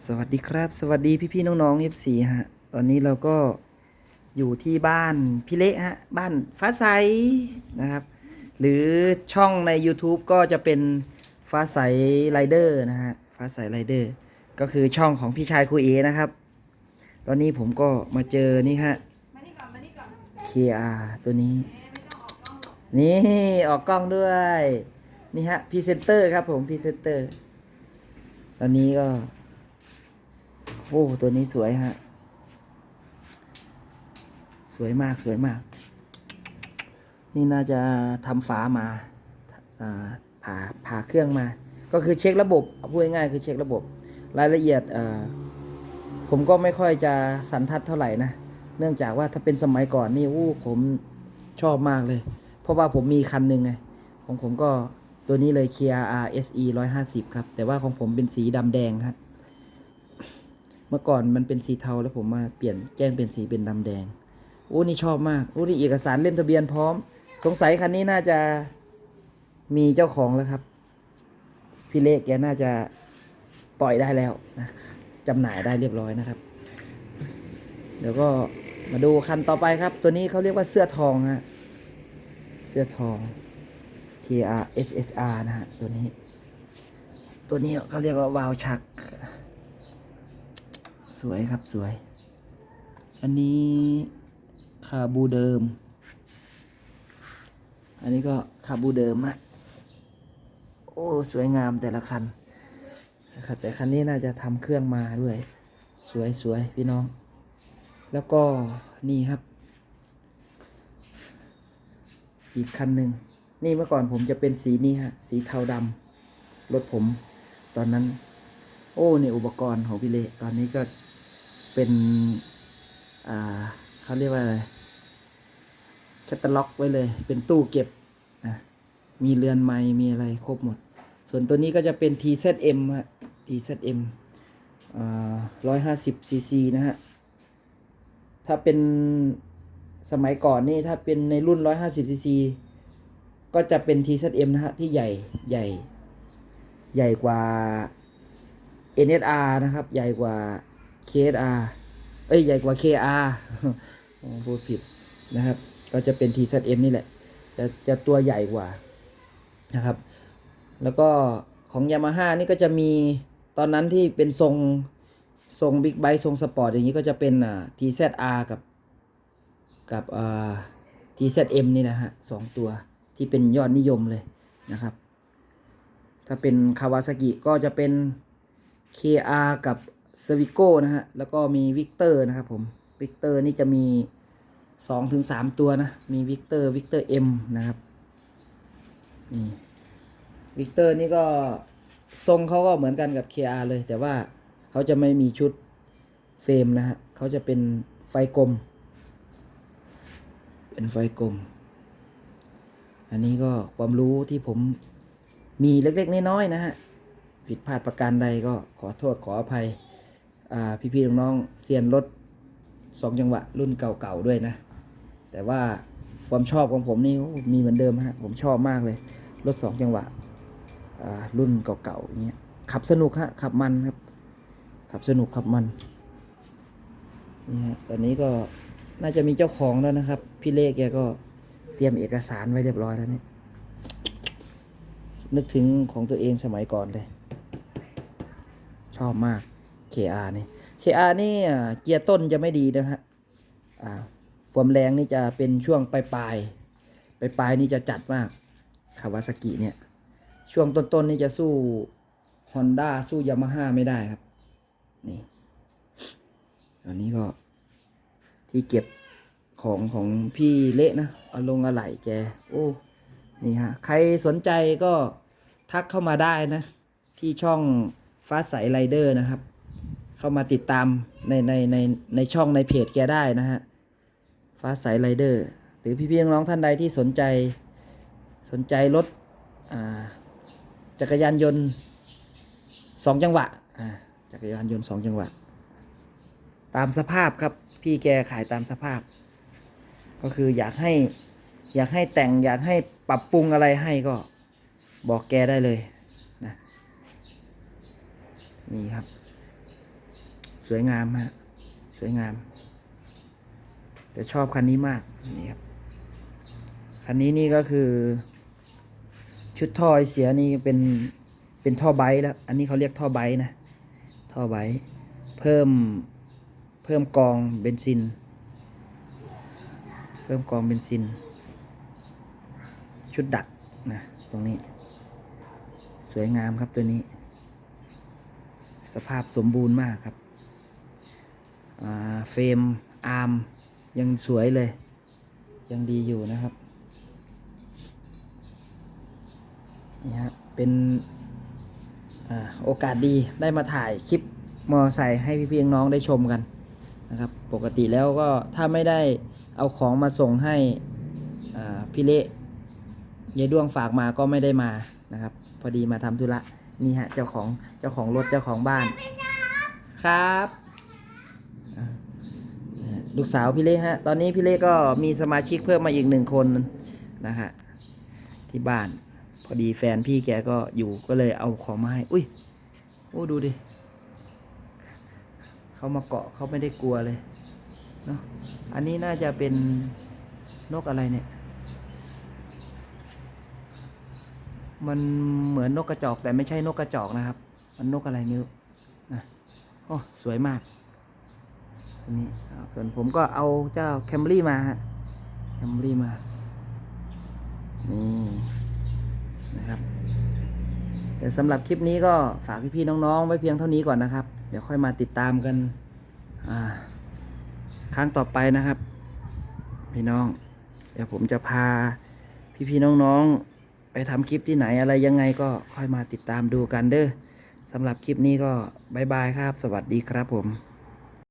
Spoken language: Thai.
สวัสดีครับ สวัสดีพี่ๆน้องๆ F4 ฮะ ตอนนี้เราก็อยู่ที่บ้านพี่เละฮะ บ้านฟ้าใสนะครับ หรือช่องใน YouTube ก็จะเป็นฟ้าใสไรเดอร์นะฮะ ฟ้าใสไรเดอร์ ก็คือช่องของพี่ชายครูเอนะครับ ตอนนี้ผมก็มาเจอนี่ฮะมานี่ก่อาตัวนี้ นี่ออกกล้องด้วย นี่ฮะพรีเซนเตอร์ครับผมพรีเซนเตอร์ ตอนนี้ก็ โอ้ตัวนี้สวยฮะ สวยมากสวยมาก นี่น่าจะทำฝามาผ่าผ่าเครื่องมา ก็คือเช็คระบบพูดง่ายๆคือเช็คระบบ รายละเอียดผมก็ไม่ค่อยจะสันทัดเท่าไหร่นะ เนื่องจากว่าถ้าเป็นสมัยก่อนนี่อู้ผมชอบมากเลย เพราะว่าผมมีคันหนึ่งไง ของผมก็ตัวนี้เลย KR SE 150 ครับ แต่ว่าของผมเป็นสีดำแดงครับ เมื่อก่อนมันเป็นสีเทาแล้วผมมาเปลี่ยนแจ้งเป็นสีเป็นดำแดงโอ้นี่ชอบมากโอ้นี่เอกสารเล่มทะเบียนพร้อม สงสัยคันนี้น่าจะมีเจ้าของแล้วครับ พี่เล็กแกน่าจะปล่อยได้แล้วนะจำหน่ายได้เรียบร้อยนะครับ เดี๋ยวก็มาดูคันต่อไปครับ ตัวนี้เขาเรียกว่าเสื้อทองฮะเสื้อทอง KR SSR นะฮะตัวนี้ ตัวนี้เขาเรียกว่าวาล์วชัก สวยครับสวย อันนี้คาบูเดิม อันนี้ก็คาบูเดิมอะโอ้สวยงามแต่ละคันนะครับแต่คันนี้น่าจะทำเครื่องมาด้วย สวยสวยพี่น้อง แล้วก็นี่ครับ อีกคันหนึ่งนี่เมื่อก่อนผมจะเป็นสีนี้ฮะ สีเทาดำรถผมตอนนั้น โอ้ นี่อุปกรณ์ของพี่เละตอนนี้ก็ เป็นเขาเรียกว่าอะไรแคตตาล็อกไว้เลย เป็นตู้เก็บนะมีเรือนไม้มีอะไรครบหมด ส่วนตัวนี้ก็จะเป็น TZM ฮะ TZM อ่าร้อยห้าสิบซีซีนะฮะ ถ้าเป็นสมัยก่อนนี่ถ้าเป็นในรุ่น150ซีซีก็จะเป็น TZM นะฮะ ที่ใหญ่ใหญ่ใหญ่กว่า NSR นะครับ ใหญ่กว่า KSR เอ้ยใหญ่กว่า KR อ๋อพูดผิดนะครับ ก็จะเป็น TZM นี่แหละ จะจะตัวใหญ่กว่านะครับ แล้วก็ของ Yamaha นี่ก็จะมีตอนนั้นที่เป็นทรงทรงบิ๊กไบค์ทรงสปอร์ตอย่างนี้ก็จะเป็นอ่า TZR กับกับอ่า TZM นี่นะฮะสองตัวที่เป็นยอดนิยมเลยนะครับ ถ้าเป็นคาวาซากิก็จะเป็น KR กับ s e v i c o นะฮะ แล้วก็มีวิกเตอร์นะครับผม วิกเตอร์นี่จะมี2ถึง3ตัวนะ มีวิกเตอร์วิกเตอร์ M นะครับ นี่ วิกเตอร์นี่ก็ทรงเขาก็เหมือนกันกับ KR เลย แต่ว่าเขาจะไม่มีชุดเฟรมนะฮะเขาจะเป็นไฟกลม เป็นไฟกลม อันนี้ก็ความรู้ที่ผมมีเล็กๆน้อยๆนะฮะผิดพลาดประการใดก็ขอโทษขออภัย พี่ๆน้องๆเซียนรถสองจังหวะรุ่นเก่าๆด้วยนะ แต่ว่าความชอบของผมนี่มีเหมือนเดิมฮะผมชอบมากเลย รถสองจังหวะรุ่นเก่าๆอย่างเงี้ยขับสนุกฮะขับมันครับ ขับสนุกขับมันนี่ฮะตอนนี้ก็น่าจะมีเจ้าของแล้วนะครับ พี่เล่แกก็เตรียมเอกสารไว้เรียบร้อยแล้วเนี่ยนึกถึงของตัวเองสมัยก่อนเลย ชอบมาก KR นี่ KR นี่เกียร์ต้นจะไม่ดีนะฮะอ่าความแรงนี่จะเป็นช่วงปลายปลายปลายปลายนี่จะจัดมากคาวาซากิเนี่ย ช่วงต้นๆนี่จะสู้ Honda สู้ยามาฮ่าไม่ได้ครับ นี่อันนี้ก็ที่เก็บของของพี่เละนะเอาลงอะไหล่แก โอ้นี่ฮะ ใครสนใจก็ทักเข้ามาได้นะ ที่ช่องฟ้าใสไรเดอร์นะครับ เข้ามาติดตามในในในในช่องในเพจแกได้นะฮะฟ้าใสไรเดอร์หรือพี่ๆน้องท่านใดที่สนใจสนใจรถจักรยานยนต์สองจังหวะจักรยานยนต์สองจังหวะ ตามสภาพครับพี่แกขายตามสภาพ ก็คืออยากให้อยากให้แต่งอยากให้ปรับปรุงอะไรให้ก็บอกแกได้เลยนะนี่ครับ วยงามฮะ สวยงาม แต่ชอบคันนี้มากนี่ครับ คันนี้นี่ก็คือ ชุดท่อไอเสียนี่เป็นเป็นท่อไบค์แล้ว อันนี้เขาเรียกท่อไบค์นะ ท่อไบค์เพิ่มเพิ่มกองเบนซิน เพิ่มกองเบนซิน ชุดดักนะตรงนี้ สวยงามครับตัวนี้ สภาพสมบูรณ์มากครับ เฟรมอาร์มยังสวยเลย ยังดีอยู่นะครับนี่ฮะเป็นอโอกาสดีได้มาถ่ายคลิปมอไซค์ให้พี่ๆน้องได้ชมกันนะครับ ปกติแล้วก็ถ้าไม่ได้เอาของมาส่งให้พี่เละยายด้วงฝากมาก็ไม่ได้มานะครับ พอดีมาทำธุระนี่ฮะเจ้าของเจ้าของรถเจ้าของบ้านครับ ลูกสาวพี่เล่ฮะ ตอนนี้พี่เล่ก็มีสมาชิกเพิ่มมาอีกหนึ่งคนนะฮะที่บ้าน พอดีแฟนพี่แกก็อยู่ก็เลยเอาของมาให้ อุ้ยโอ้ดูดิเขามาเกาะเขาไม่ได้กลัวเลยเนาะอันนี้น่าจะเป็นนกอะไรเนี่ย มันเหมือนนกกระจอกแต่ไม่ใช่นกกระจอกนะครับ มันนกอะไรไม่รู้นะโอ้สวยมาก ตัวนี้ส่วนผมก็เอาเจ้าแคมรี่มาฮะแคมรี่มา นี่นะครับ เดี๋ยวสำหรับคลิปนี้ก็ฝากพี่ๆน้องๆ ไว้เพียงเท่านี้ก่อนนะครับ เดี๋ยวค่อยมาติดตามกันครั้งต่อไปนะครับ พี่น้อง เดี๋ยวผมจะพาพี่ๆน้องๆ ไปทำคลิปที่ไหนอะไรยังไงก็ค่อยมาติดตามดูกันเด้อสำหรับคลิปนี้ก็บายบายครับ สวัสดีครับผม